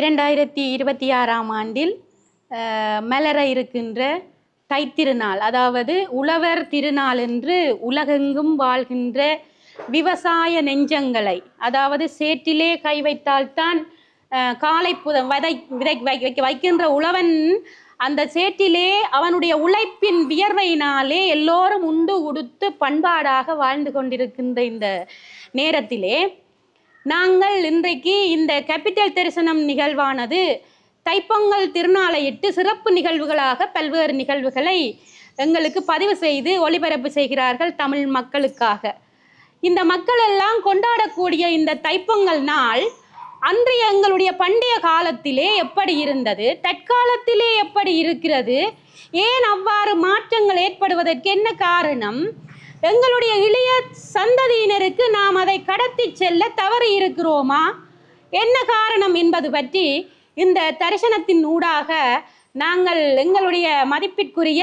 இரண்டாயிரத்தி இருபத்தி ஆறாம் ஆண்டில் மலர இருக்கின்ற தைத்திருநாள் அதாவது உழவர் திருநாள் என்று உலகெங்கும் வாழ்கின்ற விவசாய நெஞ்சங்களை அதாவது சேற்றிலே கை வைத்தால்தான் காலை புத விதை விதை வை- வைக்க- வைக்கின்ற உழவன் அந்த சேற்றிலே அவனுடைய உழைப்பின் வியர்வையினாலே எல்லோரும் உண்டு உடுத்து பண்பாடாக வாழ்ந்து கொண்டிருக்கின்ற இந்த நேரத்திலே நாங்கள் இன்றைக்கு இந்த கேபிட்டல் தரிசனம் நிகழ்வானது தைப்பொங்கல் திருநாளையிட்டு சிறப்பு நிகழ்வுகளாக பல்வேறு நிகழ்வுகளை எங்களுக்கு பதிவு செய்து ஒளிபரப்பு செய்கிறார்கள் தமிழ் மக்களுக்காக. இந்த மக்கள் எல்லாம் கொண்டாடக்கூடிய இந்த தைப்பொங்கல் நாள் அன்றைய எங்களுடைய பண்டைய காலத்திலே எப்படி இருந்தது? தற்காலத்திலே எப்படி இருக்கிறது? ஏன் அவ்வாறு மாற்றங்கள் ஏற்படுவதற்கு என்ன காரணம்? எங்களுடைய இளைய சந்ததியினருக்கு நாம் அதை கடத்தி செல்ல தவறி இருக்கிறோமா? என்ன காரணம் என்பது பற்றி இந்த தரிசனத்தின் ஊடாக நாங்கள் எங்களுடைய மதிப்பிற்குரிய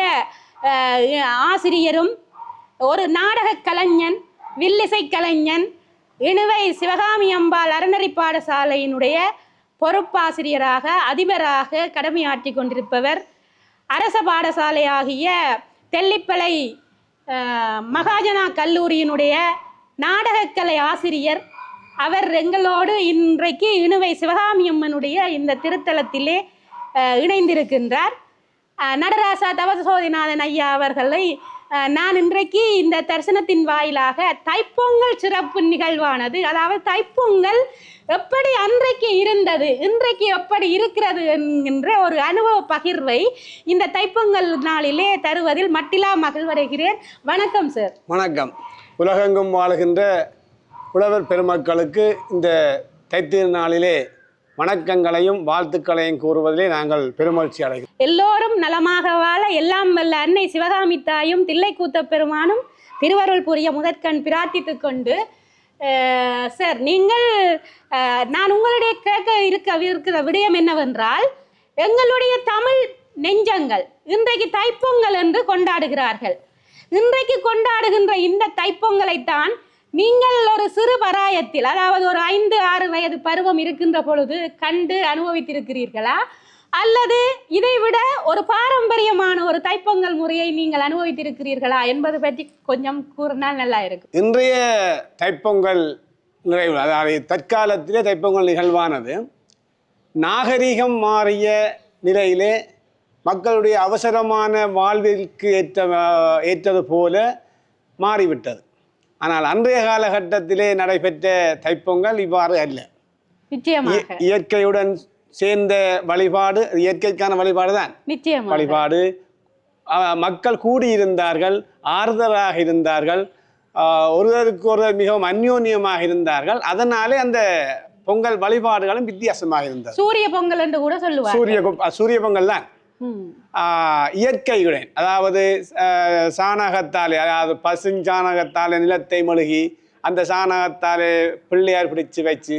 ஆசிரியரும் ஒரு நாடகக் கலைஞன் வில்லிசை கலைஞன் இணுவை சிவகாமி அம்பாள் அறநெறி பாடசாலையினுடைய பொறுப்பாசிரியராக அதிபராக கடமையாற்றி கொண்டிருப்பவர் அரச பாடசாலையாகிய தெல்லிப்பளை மகாஜனா கல்லூரியினுடைய நாடகக்கலை ஆசிரியர். அவர் எங்களோடு இன்றைக்கு இணுவை சிவகாமி அம்மனுடைய இந்த திருத்தலத்திலே இணைந்திருக்கின்றார். நடராசா தவசோதிநாதன் ஐயா அவர்களை நான் இன்றைக்கு இந்த தரிசனத்தின் வாயிலாக தைப்பொங்கல் சிறப்பு நிகழ்வானது. அதாவது தைப்பொங்கல் எப்படி அன்றைக்கு இருந்தது இன்றைக்கு எப்படி இருக்கிறது என்கின்ற ஒரு அனுபவ பகிர்வை இந்த தைப்பொங்கல் நாளிலே தருவதில் மட்டிலா மகிழ்வடைகிறேன். வணக்கம் சார் வணக்கம். உலகெங்கும் வாழுகின்ற உழவர் பெருமக்களுக்கு இந்த தைத்திரு நாளிலே வணக்கங்களையும் வாழ்த்துக்களையும் கூறுவதிலே நாங்கள் பெருமகிழ்ச்சி அடைகிறோம். எல்லோரும் நலமாக வாழ எல்லாம் வல்ல அன்னை சிவகாமி தாயும் தில்லைக்கூத்த பெருமானும் திருவருள் புரிய முதற்கண் பிரார்த்தித்துக் கொண்டு சார் நீங்கள் நான் உங்களுடைய கேட்க இருக்க இருக்கிற விடயம் என்னவென்றால் எங்களுடைய தமிழ் நெஞ்சங்கள் இன்றைக்கு தைப்பொங்கல் என்று கொண்டாடுகிறார்கள். இன்றைக்கு கொண்டாடுகின்ற இந்த தைப்பொங்கலைத்தான் நீங்கள் ஒரு சிறு பராயத்தில் அதாவது ஒரு ஐந்து ஆறு வயது பருவம் இருக்கின்ற பொழுது கண்டு அனுபவித்திருக்கிறீர்களா? அல்லது இதைவிட ஒரு பாரம்பரியமான ஒரு தைப்பொங்கல் முறையை நீங்கள் அனுபவித்திருக்கிறீர்களா? என்பது பற்றி கொஞ்சம் கூறினால் நல்லா இருக்கும். இன்றைய தைப்பொங்கல் நிறைவு அதாவது தற்காலத்திலே தைப்பொங்கல் நிகழ்வானது. நாகரிகம் மாறிய நிலையிலே மக்களுடைய அவசரமான வாழ்விற்கு ஏற்ற ஏற்றது போல மாறிவிட்டது. ஆனால் அன்றைய காலகட்டத்திலே நடைபெற்ற தைப்பொங்கல் இவ்வாறு அல்ல. இயற்கையுடன் சேர்ந்த வழிபாடு இயற்கைக்கான வழிபாடு தான். வழிபாடு மக்கள் கூடியிருந்தார்கள் ஆறுதலாக இருந்தார்கள். ஒருவருக்கு ஒருவர் மிகவும் அந்யோன்யமாக இருந்தார்கள். அதனாலே அந்த பொங்கல் வழிபாடுகளும் வித்தியாசமாக இருந்தது. சூரிய பொங்கல் என்று கூட சொல்லுவார் சூரிய சூரிய பொங்கல் தான். இயற்கையுடன் அதாவது சாணகத்தாலே அதாவது பசுஞ்சாணகத்தாலே நிலத்தை மழுகி அந்த சாணகத்தாலே பிள்ளையார் பிடிச்சு வச்சு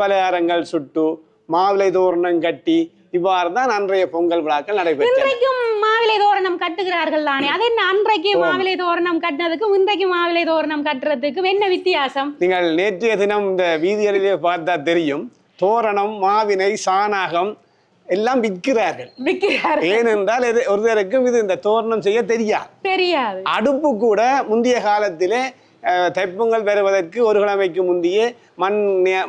பலகாரங்கள் சுட்டு மாவிளை தோரணம் கட்டி இவ்வாறு தான் அன்றைய பொங்கல் விழாக்கள் இன்றைக்கும் மாவிலை தோரணம் கட்டுகிறார்கள் தானே. அது என்ன அன்றைக்கு மாவிலை தோரணம் கட்டினதுக்கும் இன்றைக்கு மாவிலை தோரணம் கட்டுறதுக்கும் என்ன வித்தியாசம்? நீங்கள் நேற்றைய தினம் இந்த வீதிகளிலே பார்த்தா தெரியும். தோரணம் மாவினை சாணாகம் எல்லாம் விற்கிறார்கள். விற்கிறார் ஏனென்றால் இது ஒருத்தருக்கும் இது இந்த தோரணம் செய்ய தெரியாது. தெரியாது. அடுப்பு கூட முந்தைய காலத்திலே தைப்பொங்கல் பெறுவதற்கு ஒரு கிழமைக்கு முந்தையே மண்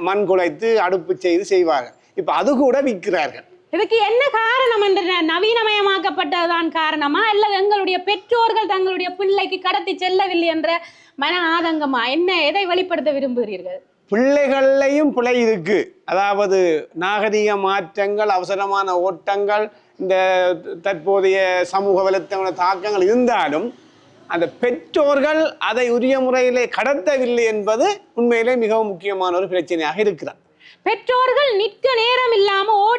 மண் குலைத்து அடுப்பு செய்து செய்வார்கள். இப்போ அது கூட விற்கிறார்கள். இதுக்கு என்ன காரணம் என்று நவீனமயமாக்கப்பட்டதுதான் காரணமா? அல்லது எங்களுடைய பெற்றோர்கள் தங்களுடைய பிள்ளைக்கு கடத்தி செல்லவில்லை என்ற மன ஆதங்கமா? என்ன எதை வெளிப்படுத்த விரும்புகிறீர்கள்? பிள்ளைகள்லையும் பிழை இருக்கு. அதாவது நாகரிக மாற்றங்கள் அவசரமான ஓட்டங்கள் இந்த தற்போதைய சமூக வலைத்தள தாக்கங்கள் இருந்தாலும் அந்த பெற்றோர்கள் அதை உரிய முறையிலே கடத்தவில்லை என்பது உண்மையிலே மிகவும் முக்கியமான ஒரு பிரச்சனையாக இருக்கிறது. பெற்றோர்கள் நிற்க நேரம் இல்லாம ஓடிச்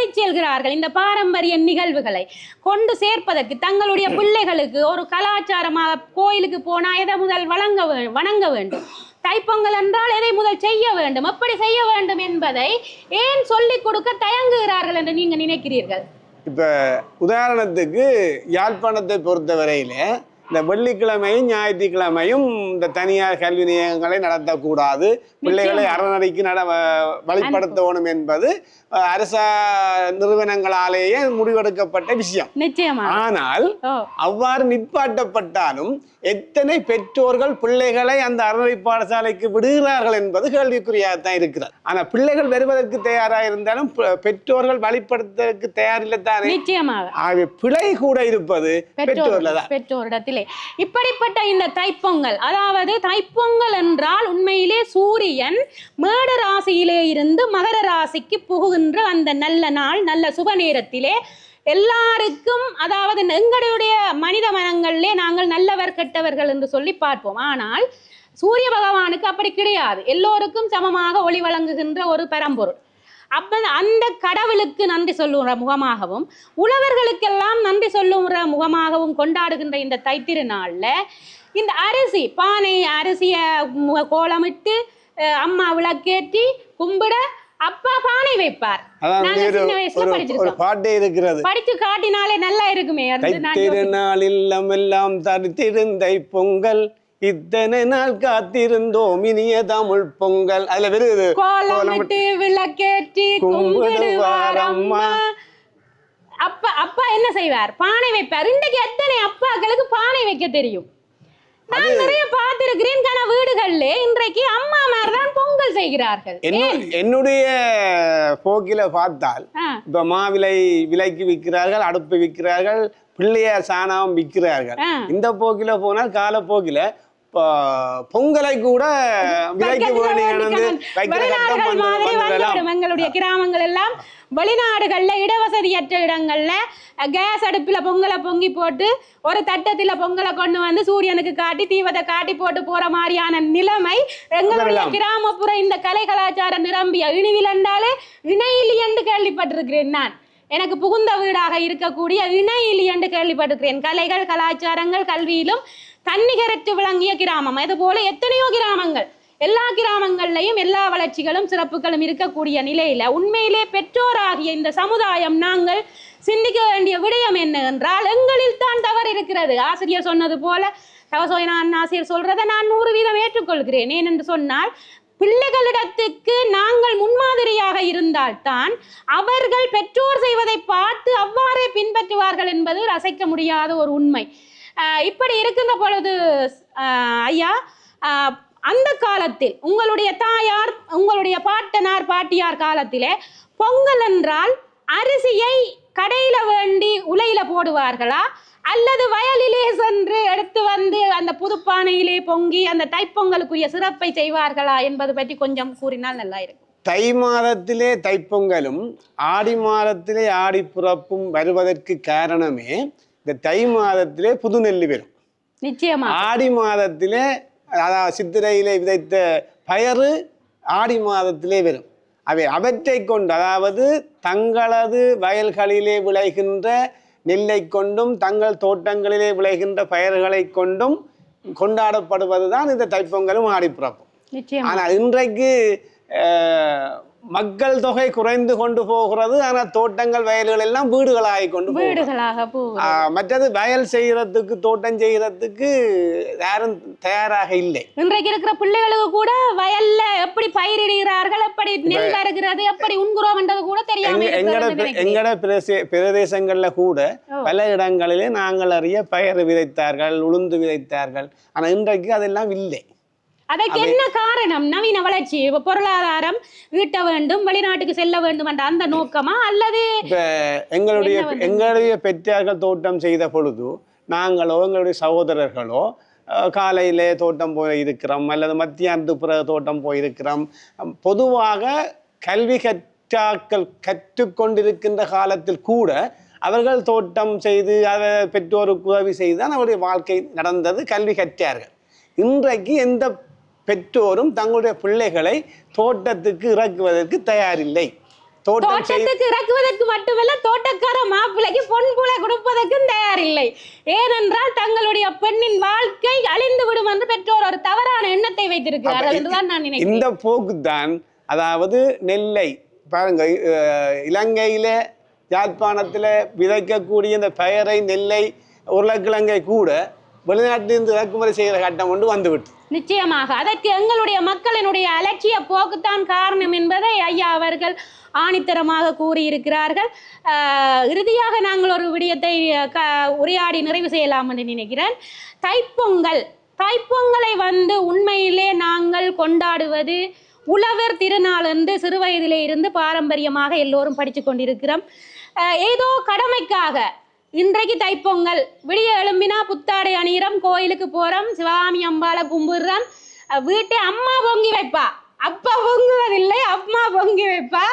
செல்கிறார்கள் இந்த பாரம்பரிய நிகழ்வுகளை கொண்டு சேர்ப்பதற்கு தங்களுடைய பிள்ளைகளுக்கு ஒரு கலாச்சாரமாக கோயிலுக்கு போனால் எதை முதல் வழங்க வணங்க வேண்டும்? தைப்பொங்கல் என்றால் எதை முதல் செய்ய வேண்டும்? எப்படி செய்ய வேண்டும் என்பதை ஏன் சொல்லிக் கொடுக்க தயங்குகிறார்கள் என்று நீங்க நினைக்கிறீர்கள்? இப்போ உதாரணத்துக்கு யாழ்ப்பாணத்தை பொறுத்தவரையிலே இந்த வெள்ளிக்கிழமையும் ஞாயிற்றுக்கிழமையும் இந்த தனியார் கல்வி நிலையங்களை நடத்தக்கூடாது. பிள்ளைகளை அறநடைக்கு நட வழிப்படுத்தணும் என்பது அரச நிறுவனங்களாலேயே முடிவெடுக்கப்பட்ட விஷயம். ஆனால் அவ்வாறு நிப்பாட்டப்பட்டாலும் எத்தனை பெற்றோர்கள் பிள்ளைகளை அந்த அறநிலை பாடசாலைக்கு விடுகிறார்கள் என்பது கேள்விக்குறியாகத்தான் இருக்கிறது. ஆனா பிள்ளைகள் வருவதற்கு தயாராக இருந்தாலும் பெற்றோர்கள் வழிபடுத்துவதற்கு தயாரில்லை தானே ஆகவே பிழை கூட இருப்பது பெற்றோர்ல தான். பெற்றோரிடத்திலே இப்படிப்பட்ட இந்த தைப்பொங்கல் அதாவது தைப்பொங்கல் என்றால் உண்மையிலே சூரியன் மேட ராசியிலே இருந்து மகர ராசிக்கு புகுகின்ற அந்த நல்ல நாள் நல்ல சுப நேரத்திலே எல்லாருக்கும் அதாவது எங்களுடைய மனித மனங்களிலே நாங்கள் நல்லவர் கெட்டவர்கள் என்று சொல்லி பார்ப்போம். ஆனால் சூரிய பகவானுக்கு அப்படி கிடையாது. எல்லோருக்கும் சமமாக ஒளி வழங்குகின்ற ஒரு பரம்பொருள். அப்ப அந்த கடவுளுக்கு நன்றி சொல்லுகிற முகமாகவும் உழவர்களுக்கெல்லாம் நன்றி சொல்லுகிற முகமாகவும் கொண்டாடுகின்ற இந்த தைத்திருநாள்ல இந்த அரிசி பானை அரிசியை கோலமிட்டு அம்மா விளக்கேற்றி கும்பிட அப்பா பானை வைப்பார். ஒரு சின்ன வயசுல ஒரு- ஒரு படிச்சிருக்கோம் பாட்டே இருக்கிறது. படிச்சு காட்டினாலே நல்லா இருக்குமே யோசிச்சேன். தைத்திருநாள் இல்லமெல்லாம் தடுத்திருந்தை பொங்கல். இத்தனை நாள் காத்திருந்தோம் இனிய தமிழ் பொங்கல். அதுல வருது கோலமிட்டு விளக்கேற்றி கும்பிடுவார் அம்மா. அப்பா அப்பா என்ன செய்வார்? பானை வைப்பார். இன்றைக்கு எத்தனை அப்பாக்களுக்கு பானை வைக்க தெரியும்? நான் நிறைய பார்த்திருக்கிறேன் கன வீடுகள்ல. இன்றைக்கு அம்மா தான் பொங்கல் செய்கிறார்கள். என்ன- என்னுடைய போக்கில பார்த்தால் இப்ப மாவிலை விலைக்கு விற்கிறார்கள் அடுப்பு விற்கிறார்கள் பிள்ளையார் சாணம் விற்கிறார்கள். இந்த போக்கில போனால் காலப்போக்கில பொங்கலை கூட எங்களுடைய கிராமங்கள் எல்லாம் வெளிநாடுகள்ல இடவசதியற்ற இடங்கள்ல கேஸ் அடுப்புல பொங்கலை பொங்கி போட்டு ஒரு தட்டத்துல பொங்கலை கொண்டு வந்து சூரியனுக்கு காட்டி தீவத்தை காட்டி போட்டு போற மாதிரியான நிலைமை எங்களுடைய. கிராமப்புற இந்த கலை கலாச்சாரம் நிரம்பிய இணிவில் என்றாலே இணையிலி என்று கேள்விப்பட்டிருக்கிறேன் நான். எனக்கு புகுந்த வீடாக இருக்கக்கூடிய இணையிலி என்று கேள்விப்பட்டிருக்கிறேன். கலைகள் கலாச்சாரங்கள் கல்வியிலும் தன்னிகரற்று விளங்கிய கிராமம். இது போல எத்தனையோ கிராமங்கள். எல்லா கிராமங்கள்லையும் எல்லா வளர்ச்சிகளும் சிறப்புகளும் இருக்கக்கூடிய நிலையில உண்மையிலே பெற்றோராகிய இந்த சமுதாயம் நாங்கள் சிந்திக்க வேண்டிய விடயம் என்ன என்றால் எங்களில் தான் தவறு இருக்கிறது. ஆசிரியர் சொன்னது போல தவசோயனான் ஆசிரியர் சொல்றதை நான் நூறு வீதம் ஏற்றுக்கொள்கிறேன். ஏனென்று சொன்னால் பிள்ளைகளிடத்துக்கு நாங்கள் முன்மாதிரியாக இருந்தால்தான் அவர்கள் பெற்றோர் செய்வதை பார்த்து அவ்வாறே பின்பற்றுவார்கள் என்பது அசைக்க முடியாத ஒரு உண்மை. இப்படி இருக்கின்ற பொழுது ஐயா. அந்த காலத்தில் உங்களுடைய தாயார் உங்களுடைய பாட்டனார் பாட்டியார் காலத்திலே பொங்கல் என்றால் அரிசியை கடையில வேண்டி உலையில போடுவார்களா? அல்லது வயலிலே சென்று எடுத்து வந்து அந்த புதுப்பானையிலே பொங்கி அந்த தைப்பொங்கலுக்குரிய சிறப்பை செய்வார்களா என்பது பற்றி கொஞ்சம் கூறினால் நல்லா இருக்கும். தை மாதத்திலே தைப்பொங்கலும் ஆடி மாதத்திலே ஆடி பிறப்பும் வருவதற்கு காரணமே இந்த தை மாதத்திலே புது நெல்லி வரும் நிச்சயமா ஆடி மாதத்திலே அதாவது சித்திரையிலே விதைத்த பயறு ஆடி மாதத்திலே வரும் அவை அவற்றை கொண்டு அதாவது தங்களது வயல்களிலே விளைகின்ற நெல்லை கொண்டும் தங்கள் தோட்டங்களிலே விளைகின்ற பயிர்களை கொண்டும் கொண்டாடப்படுவதுதான் இந்த தைப்பொங்கலும் ஆடிப்பிறப்பும் ஆனால் இன்றைக்கு மக்கள் தொகை குறைந்து கொண்டு போகிறது. ஆனால் தோட்டங்கள் வயல்கள் எல்லாம் வீடுகளாகி கொண்டு வீடுகளாக மற்றது வயல் செய்யறதுக்கு தோட்டம் செய்யறதுக்கு யாரும் தயாராக இல்லை. இன்றைக்கு இருக்கிற பிள்ளைகளுக்கு கூட வயல்ல எப்படி பயிரிடுகிறார்கள் எப்படி நெல் வருகிறது எப்படி உண்குறோம்ன்றது கூட தெரியாம எங்க- எங்கட எங்கட பிரதே பிரதேசங்கள்ல கூட. பல இடங்களிலே நாங்கள் அறிய பயிர் விதைத்தார்கள் உளுந்து விதைத்தார்கள். ஆனா இன்றைக்கு அதெல்லாம் இல்லை. அதற்கு என்ன காரணம்? நவீன வளர்ச்சி பொருளாதாரம் ஈட்ட வேண்டும் வெளிநாட்டுக்கு செல்ல வேண்டும் என்ற அந்த நோக்கமா? அல்லது எங்களுடைய? எங்களுடைய பெற்றார்கள் தோட்டம் செய்த பொழுது நாங்களோ எங்களுடைய சகோதரர்களோ காலையிலே தோட்டம் போய் இருக்கிறோம் அல்லது மத்தியானத்துக்கு பிறகு தோட்டம் போயிருக்கிறோம் பொதுவாக கல்வி கற்றாக்கள் கற்றுக்கொண்டிருக்கின்ற காலத்தில் கூட அவர்கள் தோட்டம் செய்து அதை பெற்றோருக்கு உதவி செய்து தான் அவருடைய வாழ்க்கை நடந்தது கல்வி கற்றார்கள். இன்றைக்கு எந்த பெற்றோரும் தங்களுடைய பிள்ளைகளை தோட்டத்துக்கு இறக்குவதற்கு தயாரில்லை. தோட்டத்துக்கு இறக்குவதற்கு மட்டுமல்ல தோட்டக்கார மாப்பிள்ளைக்கு பொன் புல கொடுப்பதற்கும் தயாரில்லை. ஏனென்றால் தங்களுடைய பெண்ணின் வாழ்க்கை அழிந்து விடும் என்று பெற்றோர் ஒரு தவறான எண்ணத்தை வைத்திருக்கிறார்கள் என்றுதான் நான் நினைக்கிறேன். இந்த போக்குதான் அதாவது நெல்லை பாருங்க இலங்கையில யாழ்ப்பாணத்துல விதைக்கக்கூடிய இந்த பயரை நெல்லை உருளைக்கிழங்கை கூட வெளிநாட்டிலிருந்து இறக்குமதி செய்கிற கட்டம் கொண்டு வந்துவிட்டு நிச்சயமாக. அதற்கு எங்களுடைய மக்களினுடைய அலட்சிய போக்குத்தான் காரணம் என்பதை ஐயா அவர்கள் ஆணித்தரமாக கூறியிருக்கிறார்கள். இறுதியாக நாங்கள் ஒரு விடயத்தை க உரையாடி நிறைவு செய்யலாம் என்று நினைக்கிறேன். தைப்பொங்கல். தைப்பொங்கலை வந்து உண்மையிலே நாங்கள் கொண்டாடுவது உழவர் திருநாள் என்று சிறுவயதிலே இருந்து பாரம்பரியமாக எல்லோரும் படித்து கொண்டிருக்கிறோம். ஏதோ கடமைக்காக இன்றைக்கு தைப்பொங்கல். விடிய எழும்பினா புத்தாடை அணியிறோம். கோயிலுக்கு போறோம். சிவாமி அம்பாளை கும்பிடுறோம். வீட்டை அம்மா பொங்கி வைப்பா. அப்பா பொங்குவதில்லை அம்மா பொங்கி வைப்பா.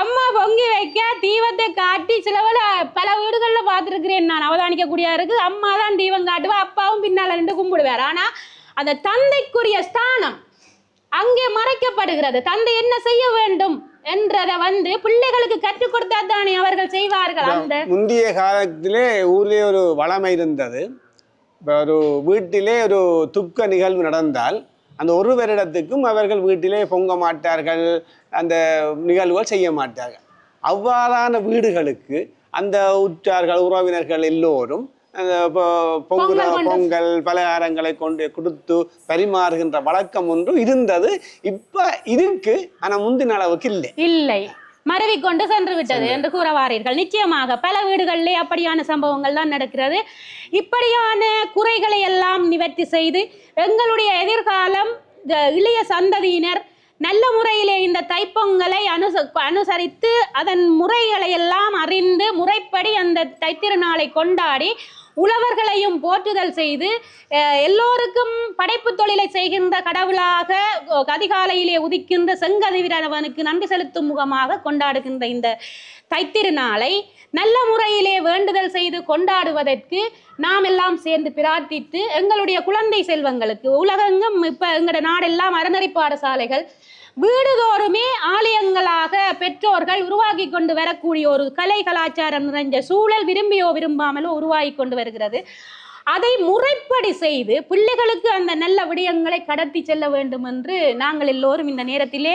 அம்மா பொங்கி வைக்க தீபத்தை காட்டி சிலவில் பல வீடுகளில் பார்த்துருக்கிறேன் நான். அவதானிக்கக்கூடிய இருக்கு அம்மா தான் தீபம் காட்டுவா. அப்பாவும் பின்னால் நின்று கும்பிடுவார். ஆனால் அந்த தந்தைக்குரிய ஸ்தானம் அங்கே மறைக்கப்படுகிறது. தந்தை என்ன செய்ய வேண்டும்? என்றதை வந்து பிள்ளைகளுக்கு கற்றுக் கொடுத்தா தானே அவர்கள் செய்வார்கள் அந்த முந்தைய காலத்திலே ஊரிலே ஒரு வளமை இருந்தது. இப்போ ஒரு வீட்டிலே ஒரு துக்க நிகழ்வு நடந்தால் அந்த ஒரு வருடத்துக்கும் அவர்கள் வீட்டிலே பொங்க மாட்டார்கள் அந்த நிகழ்வுகள் செய்ய மாட்டார்கள். அவ்வாறான வீடுகளுக்கு அந்த உற்றார்கள் உறவினர்கள் எல்லோரும் பொங்குற பொங்கல் பலகாரங்களை கொண்டு கொடுத்து பரிமாறுகின்ற வழக்கம் ஒன்று இருந்தது. இப்ப இருக்கு ஆனா முந்தின அளவுக்கு இல்லை. இல்லை. மறவி கொண்டு சென்று விட்டது என்று கூற வாரீர்கள் நிச்சயமாக பல வீடுகளிலே அப்படியான சம்பவங்கள் தான் நடக்கிறது. இப்படியான குறைகளை எல்லாம் நிவர்த்தி செய்து எங்களுடைய எதிர்காலம் இளைய சந்ததியினர் நல்ல முறையிலே இந்த தைப்பொங்கலை அனுச அனுசரித்து அதன் முறைகளை எல்லாம் அறிந்து முறைப்படி அந்த தைத்திருநாளை கொண்டாடி உழவர்களையும் போற்றுதல் செய்து எல்லோருக்கும் படைப்பு தொழிலை செய்கின்ற கடவுளாக அதிகாலையிலே உதிக்கின்ற செங்கதிரவனுக்கு நன்றி செலுத்தும் முகமாக கொண்டாடுகின்ற இந்த தைத்திருநாளை நல்ல முறையிலே வேண்டுதல் செய்து கொண்டாடுவதற்கு நாம் எல்லாம் சேர்ந்து பிரார்த்தித்து எங்களுடைய குழந்தை செல்வங்களுக்கு உலகெங்கும் இப்போ எங்களோட நாடெல்லாம் அறநெறி பாடசாலைகள் வீடுதோறுமே ஆலயங்களாக பெற்றோர்கள் உருவாக்கி கொண்டு வரக்கூடிய ஒரு கலை கலாச்சாரம் நிறைஞ்ச சூழல் விரும்பியோ விரும்பாமலோ உருவாகி கொண்டு வருகிறது. அதை முறைப்படி செய்து பிள்ளைகளுக்கு அந்த நல்ல விடயங்களை கடத்தி செல்ல வேண்டும் என்று நாங்கள் எல்லோரும் இந்த நேரத்திலே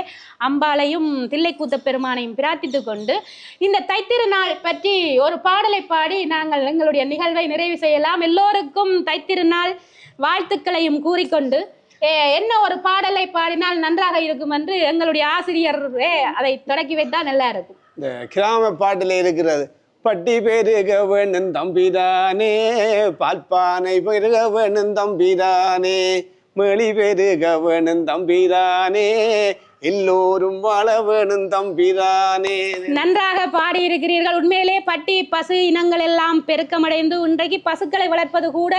அம்பாளையும் தில்லைக்கூத்த பெருமானையும் பிரார்த்தித்து கொண்டு இந்த தைத்திருநாள் பற்றி ஒரு பாடலை பாடி நாங்கள் எங்களுடைய நிகழ்வை நிறைவு செய்யலாம். எல்லோருக்கும் தைத்திருநாள் வாழ்த்துக்களையும் கூறிக்கொண்டு என்ன ஒரு பாடலை பாடினால் நன்றாக இருக்கும் என்று எங்களுடைய ஆசிரியர் அதை தொடக்கி வைத்தால் நல்லா இருக்கும். இந்த கிராம பாட்டில் இருக்கிறது. பட்டி பெருக வேணும் தம்பிதானே பால்பானை பெருக வேணும் தம்பிதானே மேளி பெருக வேணும் தம்பிதானே எல்லோரும் வாழ வேணும் தம்பிதானே. நன்றாக பாடியிருக்கிறீர்கள். உண்மையிலே பட்டி பசு இனங்கள் எல்லாம் பெருக்கமடைந்து இன்றைக்கு பசுக்களை வளர்ப்பது கூட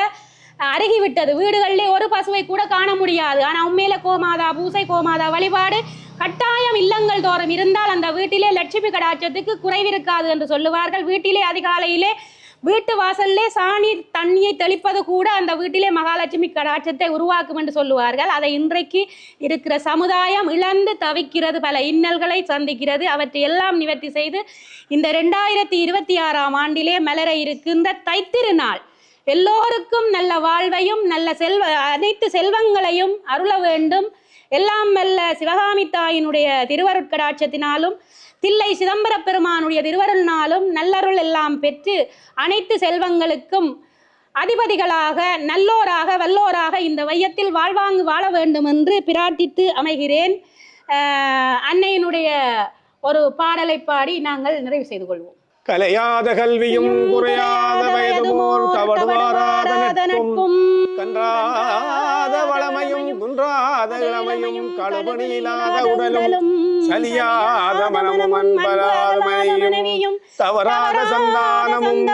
அருகிவிட்டது. வீடுகளிலே ஒரு பசுவை கூட காண முடியாது. ஆனால் உண்மையில கோமாதா பூசை கோமாதா வழிபாடு கட்டாயம் இல்லங்கள் தோறும் இருந்தால் அந்த வீட்டிலே லட்சுமி கடாட்சத்துக்கு குறைவிருக்காது என்று சொல்லுவார்கள். வீட்டிலே அதிகாலையிலே வீட்டு வாசல்லே சாணி தண்ணியை தெளிப்பது கூட அந்த வீட்டிலே மகாலட்சுமி கடாட்சத்தை உருவாக்கும் என்று சொல்லுவார்கள். அதை இன்றைக்கு இருக்கிற சமுதாயம் இழந்து தவிக்கிறது. பல இன்னல்களை சந்திக்கிறது. அவற்றை எல்லாம் நிவர்த்தி செய்து இந்த ரெண்டாயிரத்தி இருபத்தி ஆறாம் ஆண்டிலே மலர இருக்கின்ற தைத்திருநாள் எல்லோருக்கும் நல்ல வாழ்வையும் நல்ல செல்வ அனைத்து செல்வங்களையும் அருள வேண்டும். எல்லாம் மெல்ல சிவகாமி தாயினுடைய திருவருட்கடாட்சத்தினாலும் தில்லை சிதம்பர பெருமானுடைய திருவருள்னாலும் நல்லருள் எல்லாம் பெற்று அனைத்து செல்வங்களுக்கும் அதிபதிகளாக நல்லோராக வல்லோராக இந்த வையத்தில் வாழ்வாங்கு வாழ வேண்டும் என்று பிரார்த்தித்து அமைகிறேன். அன்னையினுடைய ஒரு பாடலை பாடி நாங்கள் நிறைவு செய்து கொள்வோம். கலையாத கல்வியும் குறையாத வயதுமோர் தவடுவாராத நட்பும் கன்றாத வளமையும் குன்றாத இளமையும் கழுபணியில்லாத உடலும் சலியாத மனமும் அன்பராத மனையும் தவறாத சந்தானமும்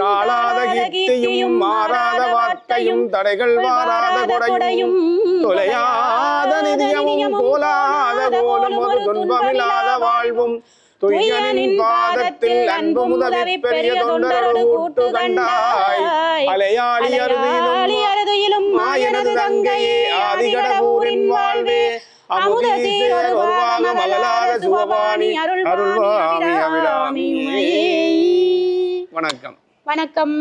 தாழாத கீர்த்தியும் மாறாத வார்த்தையும் தடைகள் வாராத கொடையும் தொலையாத நிதியமும் போலாத கோலும் ஒரு துன்பமில்லாத வாழ்வும் துய்யனின் பாதத்தில் அன்பு முதவி பெரிய தொண்டரோடு கூட்டு கண்டாய் அலையாளி அருதியிலும் மாயனது தங்கையே ஆதிகடபூரின் வாழ்வே. அமுத சீர் ஒருவாக மலலாத சுகபாணி அருள்வாமி அபிராமி வணக்கம். வணக்கம்.